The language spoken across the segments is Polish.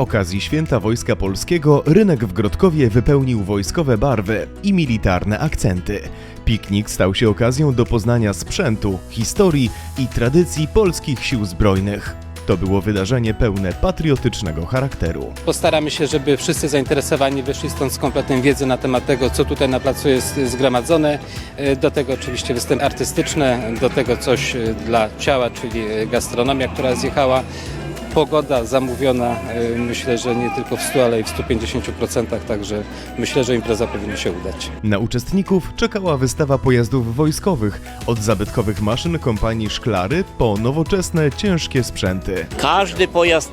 okazji Święta Wojska Polskiego rynek w Grodkowie wypełnił wojskowe barwy i militarne akcenty. Piknik stał się okazją do poznania sprzętu, historii i tradycji polskich sił zbrojnych. To było wydarzenie pełne patriotycznego charakteru. Postaramy się, żeby wszyscy zainteresowani wyszli stąd z kompletną wiedzą na temat tego, co tutaj na placu jest zgromadzone. E, Do tego oczywiście występy artystyczne, do tego coś e, dla ciała, czyli e, gastronomia, która zjechała. Pogoda zamówiona, e, myślę, że nie tylko w 100, ale i w 150%, także myślę, że impreza powinna się udać. Na uczestników czekała wystawa pojazdów wojskowych, od zabytkowych maszyn kompanii Szklary po nowoczesne, ciężkie sprzęty. Każdy pojazd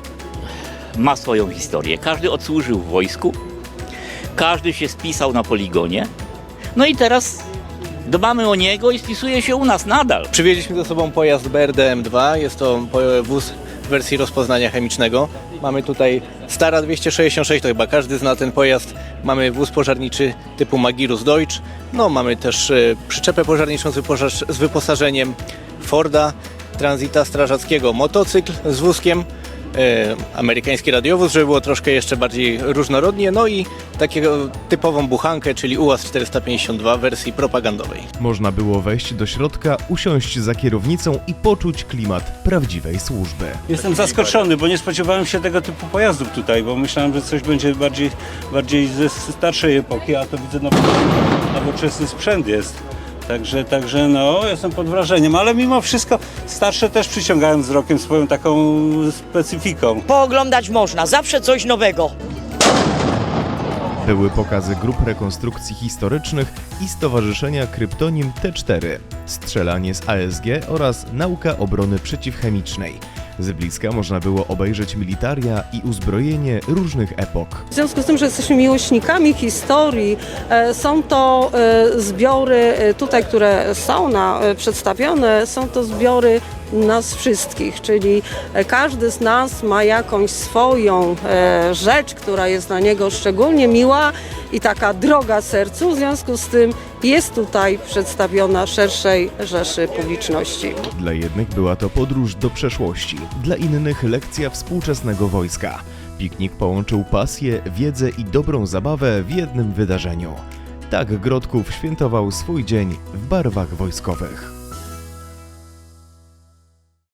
ma swoją historię. Każdy odsłużył w wojsku, każdy się spisał na poligonie. No i teraz dbamy o niego i spisuje się u nas nadal. Przywieźliśmy ze sobą pojazd BRDM-2, jest to wóz wersji rozpoznania chemicznego. Mamy tutaj Stara 266, to chyba każdy zna ten pojazd. Mamy wóz pożarniczy typu Magirus Deutsch. No, mamy też e, przyczepę pożarniczą z, wyposażeniem Forda, Transita strażackiego, motocykl z wózkiem, amerykański radiowóz, żeby było troszkę jeszcze bardziej różnorodnie, no i takiego typową buchankę, czyli UAZ 452 w wersji propagandowej. Można było wejść do środka, usiąść za kierownicą i poczuć klimat prawdziwej służby. Jestem zaskoczony, bo nie spodziewałem się tego typu pojazdów tutaj, bo myślałem, że coś będzie bardziej, bardziej ze starszej epoki, a to widzę nowoczesny, nowoczesny sprzęt jest. Także, także no, jestem pod wrażeniem, ale mimo wszystko starsze też przyciągają wzrokiem swoją taką specyfiką. Pooglądać można, zawsze coś nowego. Były pokazy grup rekonstrukcji historycznych i Stowarzyszenia Kryptonim T4, strzelanie z ASG oraz nauka obrony przeciwchemicznej. Z bliska można było obejrzeć militaria i uzbrojenie różnych epok. W związku z tym, że jesteśmy miłośnikami historii, e, są to e, zbiory e, tutaj, które są na, przedstawione, są to zbiory nas wszystkich, czyli e, każdy z nas ma jakąś swoją e, rzecz, która jest dla niego szczególnie miła i taka droga sercu, w związku z tym jest tutaj przedstawiona szerszej rzeszy publiczności. Dla jednych była to podróż do przeszłości, dla innych lekcja współczesnego wojska. Piknik połączył pasję, wiedzę i dobrą zabawę w jednym wydarzeniu. Tak Grodków świętował swój dzień w barwach wojskowych.